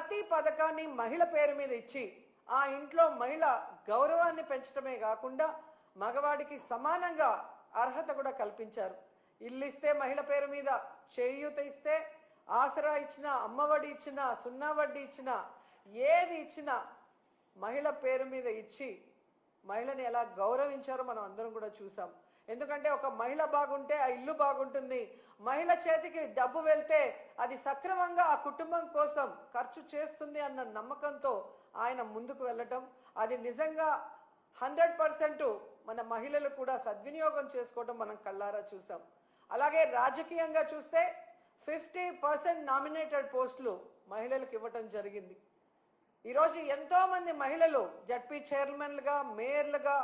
ప్రతి పథకాన్ని మహిళ పేరు మీద ఇచ్చి ఆ ఇంట్లో మహిళ గౌరవాన్ని పెంచడమే కాకుండా మగవాడికి సమానంగా అర్హత కూడా కల్పించారు. ఇల్లు ఇస్తే మహిళ పేరు మీద చేయూత ఇస్తే ఆసరా ఇచ్చిన అమ్మఒడి ఇచ్చిన సున్నా వడ్డీ ఇచ్చిన ఏది ఇచ్చినా మహిళ పేరు మీద ఇచ్చి మహిళని ఎలా గౌరవించారో మనం అందరం కూడా చూసాం. ఎందుకంటే ఒక మహిళ బాగుంటే ఆ ఇల్లు బాగుంటుంది. మహిళ చేతికి డబ్బు వెళ్తే అది సక్రమంగా ఆ కుటుంబం కోసం ఖర్చు చేస్తుంది అన్న నమ్మకంతో ఆయన ముందుకు వెళ్ళటం. అది నిజంగా హండ్రెడ్ పర్సెంట్ మన మహిళలు కూడా సద్వినియోగం చేసుకోవడం మనం కళ్ళారా చూసాం. అలాగే రాజకీయంగా చూస్తే ఫిఫ్టీ పర్సెంట్ నామినేటెడ్ పోస్టులు మహిళలకు ఇవ్వటం జరిగింది. ఈరోజు ఎంతో మంది మహిళలు జడ్పీ చైర్మన్లుగా మేయర్లుగా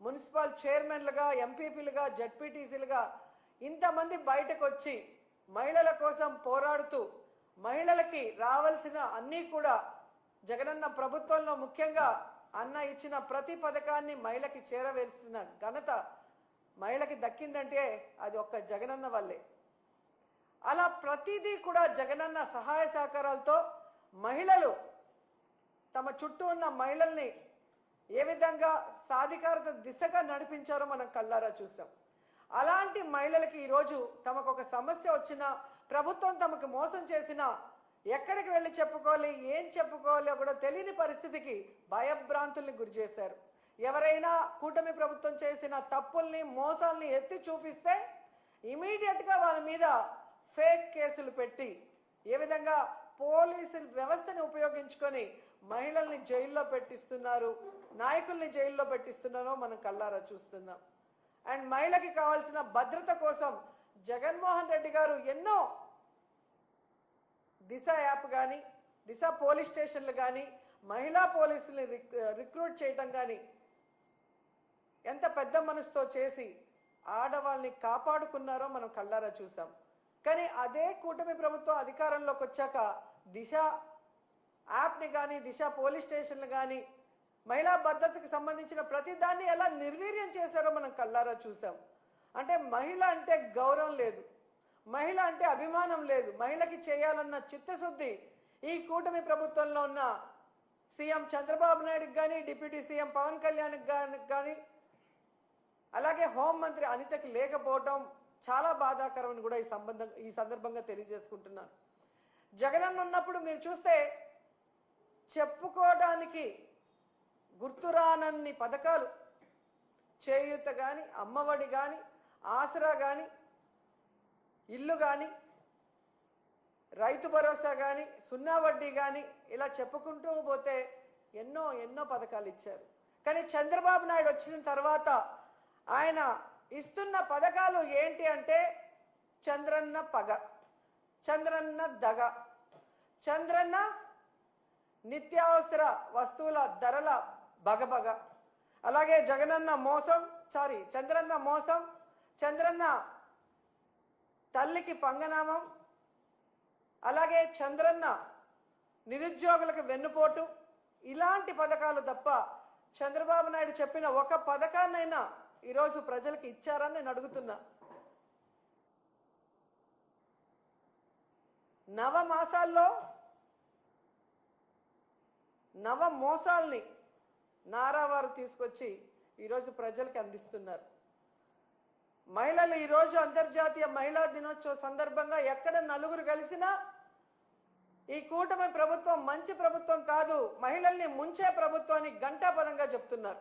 మున్సిపల్ చైర్మన్లుగా ఎంపీపీలుగా జడ్పీటీసీలుగా ఇంతమంది బయటకు వచ్చి మహిళల కోసం పోరాడుతూ మహిళలకి రావాల్సిన అన్నీ కూడా జగనన్న ప్రభుత్వంలో ముఖ్యంగా అన్న ఇచ్చిన ప్రతి పథకాన్ని మహిళకి చేరవేసిన ఘనత మహిళకి దక్కిందంటే అది ఒక్క జగనన్న వల్లే. అలా ప్రతిదీ కూడా జగనన్న సహాయ సహకారాలతో మహిళలు తమ చుట్టూ ఉన్న మహిళల్ని ఏ విధంగా సాధికారత దిశగా నడిపించారో మనం కళ్ళారా చూసాం. అలాంటి మహిళలకి ఈరోజు తమకు ఒక సమస్య వచ్చినా ప్రభుత్వం తమకు మోసం చేసినా ఎక్కడికి వెళ్ళి చెప్పుకోవాలి ఏం చెప్పుకోవాలో కూడా తెలియని పరిస్థితికి భయభ్రాంతుల్ని గురి చేశారు. ఎవరైనా కూటమి ప్రభుత్వం చేసిన తప్పుల్ని మోసాల్ని ఎత్తి చూపిస్తే ఇమీడియట్గా వాళ్ళ మీద ఫేక్ కేసులు పెట్టి ఏ విధంగా పోలీసు వ్యవస్థని ఉపయోగించుకొని మహిళల్ని జైల్లో పెట్టిస్తున్నారు నాయకుల్ని జైల్లో పెట్టిస్తున్నారో మనం కళ్ళారా చూస్తున్నాం. అండ్ మహిళకి కావాల్సిన భద్రత కోసం జగన్మోహన్ రెడ్డి గారు ఎన్నో దిశ యాప్ కానీ దిశ పోలీస్ స్టేషన్లు కానీ మహిళా పోలీసుల్ని రిక్రూట్ చేయటం కానీ ఎంత పెద్ద మనసుతో చేసి ఆడవాళ్ళని కాపాడుకున్నారో మనం కళ్ళారా చూసాం. కానీ అదే కూటమి ప్రభుత్వం అధికారంలోకి వచ్చాక దిశ యాప్ని కానీ దిశ పోలీస్ స్టేషన్లు కానీ మహిళా భద్రతకు సంబంధించిన ప్రతి దాన్ని ఎలా నిర్వీర్యం చేశారో మనం కళ్ళారా చూసాం అంటే మహిళ అంటే గౌరవం లేదు. మహిళ అంటే అభిమానం లేదు. మహిళకి చేయాలన్న చిత్తశుద్ధి ఈ కూటమి ప్రభుత్వంలో ఉన్న సీఎం చంద్రబాబు నాయుడుకి కానీ డిప్యూటీ సీఎం పవన్ కళ్యాణ్కి కానీ అలాగే హోంమంత్రి అనితకి లేకపోవటం చాలా బాధాకరం అని కూడా ఈ సంబంధం ఈ సందర్భంగా తెలియజేసుకుంటున్నాను. జగనన్న ఉన్నప్పుడు మీరు చూస్తే చెప్పుకోవడానికి గుర్తురానన్ని పథకాలు. చేయూత కానీ అమ్మఒడి కానీ ఆసరా కానీ ఇల్లు కానీ రైతు భరోసా కానీ సున్నా వడ్డీ కానీ ఇలా చెప్పుకుంటూ పోతే ఎన్నో ఎన్నో పథకాలు ఇచ్చారు. కానీ చంద్రబాబు నాయుడు వచ్చిన తర్వాత ఆయన ఇస్తున్న పథకాలు ఏంటి అంటే చంద్రన్న పగ చంద్రన్న దగ చంద్రన్న నిత్యావసర వస్తువుల ధరల బగబగ. అలాగే జగనన్న మోసం సారీ చంద్రన్న మోసం చంద్రన్న తల్లికి పంగనామం అలాగే చంద్రన్న నిరుద్యోగులకు వెన్నుపోటు ఇలాంటి పథకాలు తప్ప చంద్రబాబు నాయుడు చెప్పిన ఒక పథకాన్నైనా ఈరోజు ప్రజలకు ఇచ్చారని నేను అడుగుతున్నా. నవ మాసాల్లో నవ మోసాల్ని నారావారు తీసుకొచ్చి ఈరోజు ప్రజలకి అందిస్తున్నారు. మహిళలు ఈరోజు అంతర్జాతీయ మహిళా దినోత్సవ సందర్భంగా ఎక్కడ నలుగురు కలిసినా ఈ కూటమి ప్రభుత్వం మంచి ప్రభుత్వం కాదు మహిళల్ని ముంచే ప్రభుత్వాన్ని గంటాపదంగా చెప్తున్నారు.